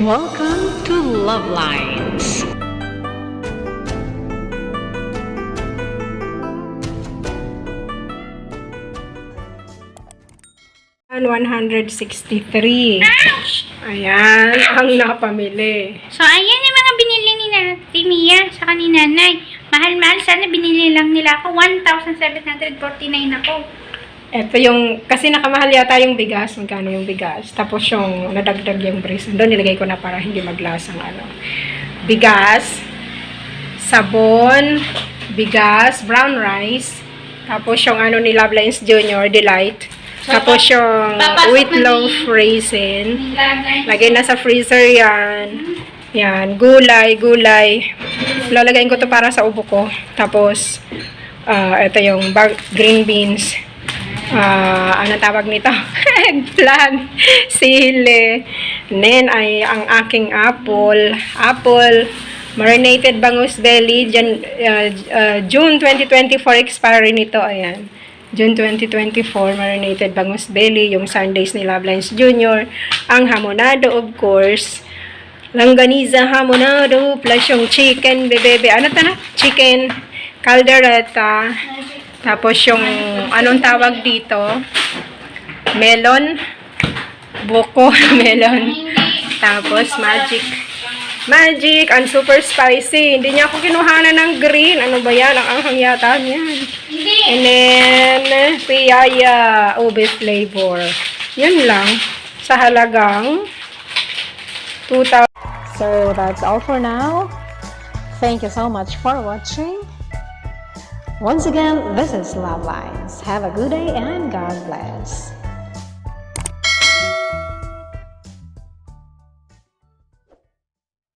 Welcome to Love Lines. Yan, 163. Ayan, ang napamili. So, ayan yung mga binili ni Ate Mia sa ni nanay. Mahal-mahal. Sana binili lang nila ako. 1,749 ako. Ito yung, kasi nakamahal yata yung bigas, magkano yung bigas. Tapos yung nadagdag yung brace. Doon nilagay ko na para hindi maglasang ano. Bigas, sabon, bigas, brown rice, tapos yung ano ni Love Lines Junior, Delight. Tapos yung wheat loaf raisin. Lagay na sa freezer yan. Yan, gulay, gulay. Lalagayin ko to para sa ubo ko. Tapos, ah ito yung bag, green beans. Ah, ano tawag nito? Eggplant, sili. Then, ay ang aking apple. Apple, marinated bangus belly. Jan, ah, ah, June 2024 expiry nito. Ayan. June 2024, marinated bangus belly, yung Sundays ni Love Lines Jr., ang hamonado, of course, langganiza hamonado, plus yung chicken, bebebe, ano ta na? Chicken, caldereta, tapos yung, anong tawag dito? Melon, buko, melon, tapos magic, magic, and super spicy. Hindi niya ako kinuhanan ng green. Ano ba yan? Ang anghang yata niyan. And then, piyaya, ube flavor. Yun lang. Sa halagang 2,000. So that's all for now. Thank you so much for watching. Once again, this is Love Lines. Have a good day and God bless.